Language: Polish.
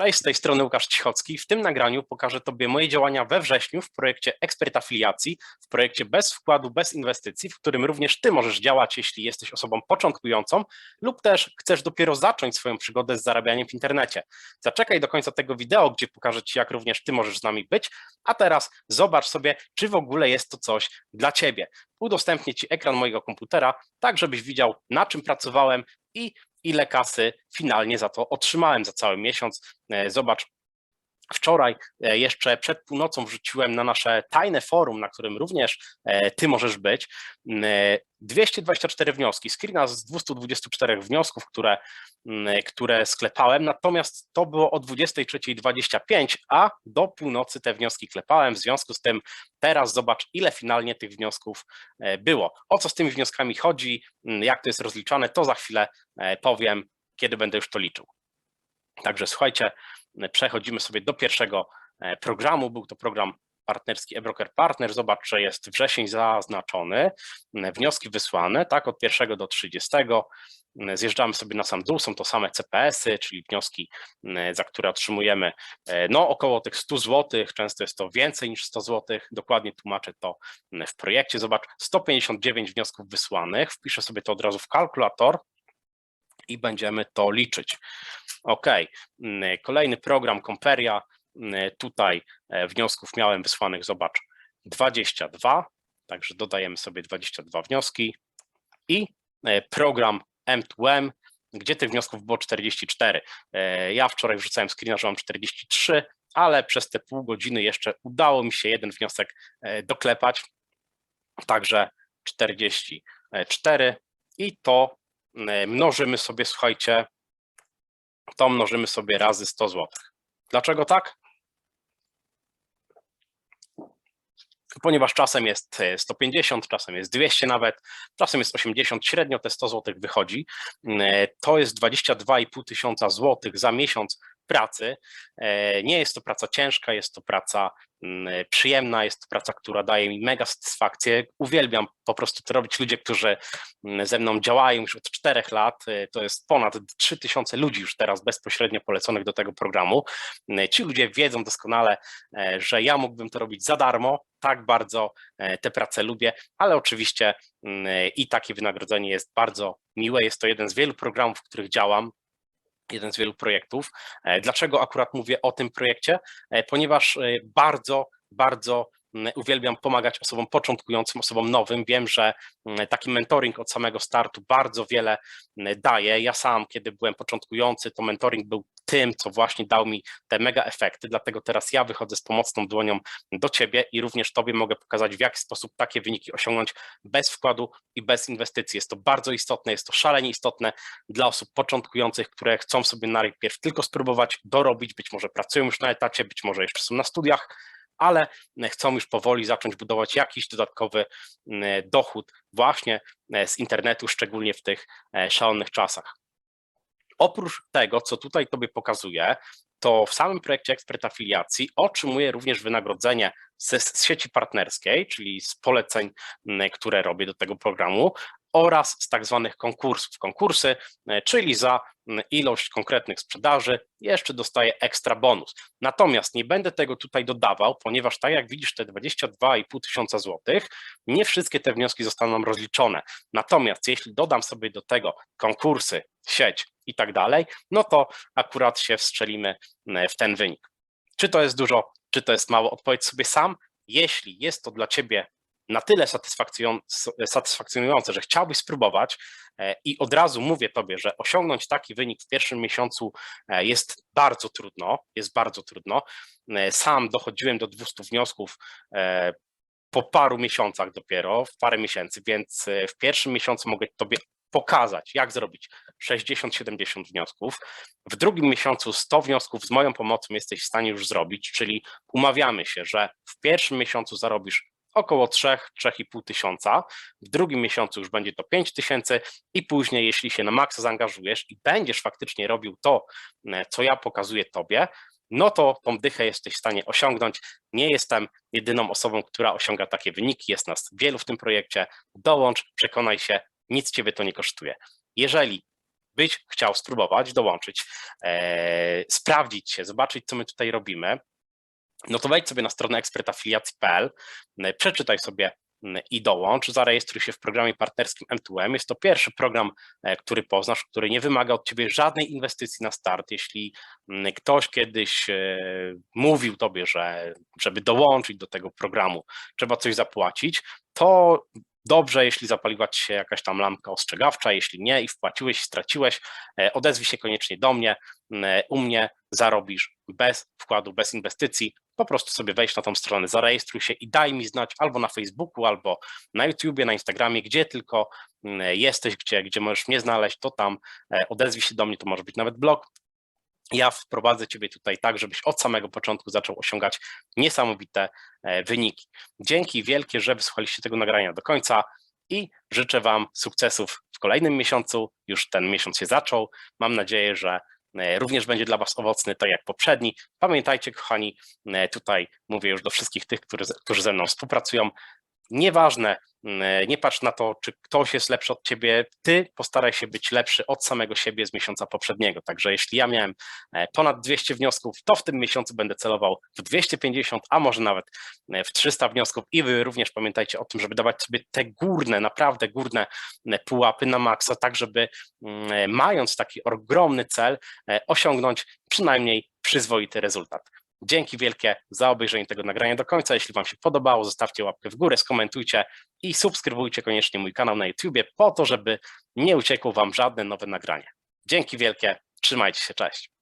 Cześć, z tej strony Łukasz Cichocki. W tym nagraniu pokażę Tobie moje działania we wrześniu w projekcie Ekspert Afiliacji, w projekcie bez wkładu, bez inwestycji, w którym również Ty możesz działać, jeśli jesteś osobą początkującą lub też chcesz dopiero zacząć swoją przygodę z zarabianiem w internecie. Zaczekaj do końca tego wideo, gdzie pokażę Ci, jak również Ty możesz z nami być, a teraz zobacz sobie, czy w ogóle jest to coś dla Ciebie. Udostępnię Ci ekran mojego komputera, tak żebyś widział, na czym pracowałem i ile kasy finalnie za to otrzymałem za cały miesiąc. E, Zobacz, wczoraj e, jeszcze przed północą wrzuciłem na nasze tajne forum, na którym również e, ty możesz być, m, e, 224 wnioski, screena z 224 wniosków, które, które sklepałem, natomiast to było o 23.25, a do północy te wnioski klepałem, w związku z tym teraz zobacz, ile finalnie tych wniosków było. O co z tymi wnioskami chodzi, jak to jest rozliczane, to za chwilę powiem, kiedy będę już to liczył. Także słuchajcie, przechodzimy sobie do pierwszego e, programu. Był to program partnerski eBroker Partner. Zobacz, że jest wrzesień zaznaczony, wnioski wysłane, tak, od 1 do 30. M, Zjeżdżamy sobie na sam dół, są to same CPS-y, czyli wnioski, za które otrzymujemy e, no, około tych 100 zł, często jest to więcej niż 100 zł, dokładnie tłumaczę to w projekcie. Zobacz, 159 wniosków wysłanych, wpiszę sobie to od razu w kalkulator i będziemy to liczyć. OK, mm, kolejny program Comperia. Mm, Tutaj e, wniosków miałem wysłanych, zobacz, 22, także dodajemy sobie 22 wnioski i e, program M2M, gdzie tych wniosków było 44. E, Ja wczoraj wrzucałem screena, że mam 43, ale przez te pół godziny jeszcze udało mi się jeden wniosek doklepać, także 44 i to mnożymy sobie, słuchajcie, to mnożymy sobie razy 100 zł. Dlaczego tak? Ponieważ czasem jest e, 150, czasem jest 200 nawet, czasem jest 80, średnio te 100 zł wychodzi. E, To jest 22,5 tysiąca złotych za miesiąc pracy. E, Nie jest to praca ciężka, jest to praca mm, przyjemna, jest to praca, która daje mi mega satysfakcję. Uwielbiam po prostu to robić. Ludzie, którzy mm, ze mną działają już od czterech lat, e, to jest ponad 3000 ludzi już teraz bezpośrednio poleconych do tego programu. E, Ci ludzie wiedzą doskonale, że ja mógłbym to robić za darmo, tak bardzo tę pracę lubię, ale oczywiście mm, i takie wynagrodzenie jest bardzo miłe. Jest to jeden z wielu programów, w których działam jeden z wielu projektów. E, Dlaczego akurat mówię o tym projekcie? E, Ponieważ e, bardzo, bardzo uwielbiam pomagać osobom początkującym, osobom nowym. Wiem, że taki mentoring od samego startu bardzo wiele daje. Ja sam, kiedy byłem początkujący, to mentoring był tym, co właśnie dał mi te mega efekty. Dlatego teraz ja wychodzę z pomocną dłonią do ciebie i również tobie mogę pokazać, w jaki sposób takie wyniki osiągnąć bez wkładu i bez inwestycji. Jest to bardzo istotne, jest to szalenie istotne dla osób początkujących, które chcą sobie najpierw tylko spróbować dorobić, być może pracują już na etacie, być może jeszcze są na studiach, ale chcą już powoli zacząć budować jakiś dodatkowy mm, dochód właśnie e, z internetu, szczególnie w tych e, szalonych czasach. Oprócz tego, co tutaj Tobie pokazuję, to w samym projekcie ekspert afiliacji otrzymuję również wynagrodzenie ze, z sieci partnerskiej, czyli z poleceń, m, które robię do tego programu oraz z tak zwanych konkursów. Konkursy, e, czyli za ilość konkretnych sprzedaży jeszcze dostaję ekstra bonus. Natomiast nie będę tego tutaj dodawał, ponieważ tak jak widzisz te 22,5 tysiąca złotych, nie wszystkie te wnioski zostaną rozliczone. Natomiast jeśli dodam sobie do tego konkursy, sieć i tak dalej, no to akurat się wstrzelimy w ten wynik. Czy to jest dużo, czy to jest mało? Odpowiedz sobie sam. Jeśli jest to dla ciebie na tyle satysfakcjonujące, że chciałbyś spróbować e, i od razu mówię tobie, że osiągnąć taki wynik w pierwszym miesiącu e, jest bardzo trudno, jest bardzo trudno. E, Sam dochodziłem do 200 wniosków po paru miesiącach dopiero, w parę miesięcy, więc w pierwszym miesiącu mogę tobie pokazać, jak zrobić 60-70 wniosków. W drugim miesiącu 100 wniosków z moją pomocą jesteś w stanie już zrobić, czyli umawiamy się, że w pierwszym miesiącu zarobisz około 3-3,5 tysiąca, w drugim miesiącu już będzie to 5 tysięcy i później, jeśli się na maksa zaangażujesz i będziesz faktycznie robił to, e, co ja pokazuję tobie, no to tą dychę jesteś w stanie osiągnąć. Nie jestem jedyną osobą, która osiąga takie wyniki, jest nas wielu w tym projekcie. Dołącz, przekonaj się, nic ciebie to nie kosztuje. Jeżeli byś chciał spróbować dołączyć, e, sprawdzić się, zobaczyć, co my tutaj robimy, no to wejdź sobie na stronę ekspertafiliacji.pl, przeczytaj sobie i dołącz, zarejestruj się w programie partnerskim M2M. Jest to pierwszy program, e, który poznasz, który nie wymaga od ciebie żadnej inwestycji na start. Jeśli ktoś kiedyś e, mówił tobie, że żeby dołączyć do tego programu, trzeba coś zapłacić, to dobrze, jeśli zapaliła ci się jakaś tam lampka ostrzegawcza, jeśli nie i wpłaciłeś, straciłeś, e, odezwij się koniecznie do mnie, u mnie zarobisz bez wkładu, bez inwestycji, po prostu sobie wejdź na tą stronę, zarejestruj się i daj mi znać albo na Facebooku, albo na YouTubie, na Instagramie, gdzie tylko mm, jesteś, gdzie, gdzie możesz mnie znaleźć, to tam e, odezwij się do mnie, to może być nawet blog. Ja wprowadzę Ciebie tutaj tak, żebyś od samego początku zaczął osiągać niesamowite e, wyniki. Dzięki wielkie, że wysłuchaliście tego nagrania do końca i życzę Wam sukcesów w kolejnym miesiącu. Już ten miesiąc się zaczął. Mam nadzieję, że również będzie dla Was owocny, tak jak poprzedni. Pamiętajcie, kochani, e, tutaj mówię już do wszystkich tych, którzy, ze mną współpracują. Nieważne, nie patrz na to, czy ktoś jest lepszy od ciebie, ty postaraj się być lepszy od samego siebie z miesiąca poprzedniego. Także jeśli ja miałem e, ponad 200 wniosków, to w tym miesiącu będę celował w 250, a może nawet e, w 300 wniosków. I wy również pamiętajcie o tym, żeby dawać sobie te górne, naprawdę górne e, pułapy na maksa, tak żeby mm, mając taki ogromny cel, osiągnąć przynajmniej przyzwoity rezultat. Dzięki wielkie za obejrzenie tego nagrania do końca. Jeśli Wam się podobało, zostawcie łapkę w górę, skomentujcie i subskrybujcie koniecznie mój kanał na YouTubie po to, żeby nie uciekło Wam żadne nowe nagranie. Dzięki wielkie, trzymajcie się, cześć.